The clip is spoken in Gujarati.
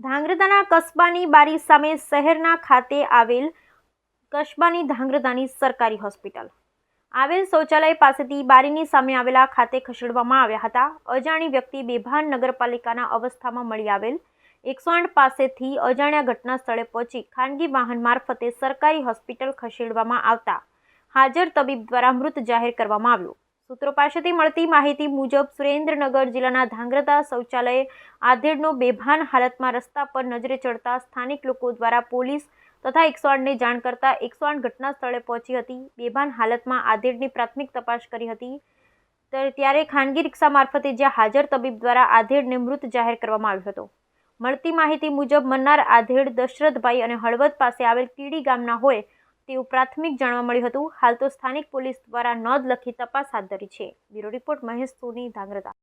ધાંગ્રધાના કસ્બાની બારી સામે શહેરના ખાતે આવેલ કસ્બાની ધાંગ્રધાની સરકારી હોસ્પિટલ. આવેલ શૌચાલય પાસેથી બારીની સામે આવેલા ખાતે ખસેડવામાં આવ્યા હતા. અજાણી વ્યક્તિ બેભાન નગરપાલિકાના અવસ્થામાં મળી આવેલ. એકસો આઠ પાસેથી અજાણ્યા ઘટના સ્થળે પહોંચી ખાનગી વાહન મારફતે સરકારી હોસ્પિટલ ખસેડવામાં આવતા હાજર તબીબ દ્વારા મૃત જાહેર કરવામાં આવ્યું. સૂત્રો પાસેથી મળતી માહિતી મુજબ સુરેન્દ્રનગર જિલ્લાના ધાંગ્રતા શૌચાલય આધેડનો બેભાન હાલતમાં રસ્તા પર નજરે ચડતા સ્થાનિક લોકો દ્વારા પોલીસ તથા એકસો આઠને જાણ કરતા એકસો આઠ ઘટના સ્થળે પહોંચી હતી. બેભાન હાલતમાં આધેડની પ્રાથમિક તપાસ કરી હતી. ત્યારે ખાનગી રિક્ષા મારફતે જ્યાં હાજર તબીબ દ્વારા આધેડને મૃત જાહેર કરવામાં આવ્યો હતો. મળતી માહિતી મુજબ મન્નાર આધેડ દશરથભાઈ અને હળવદ પાસે આવેલ કીડી ગામના હોય તેવું પ્રાથમિક જાણવા મળ્યું હતું. હાલ તો સ્થાનિક પોલીસ દ્વારા નોંધ લખી તપાસ હાથ ધરી છે. Bureau report Mahesh Soni Dhrangadhra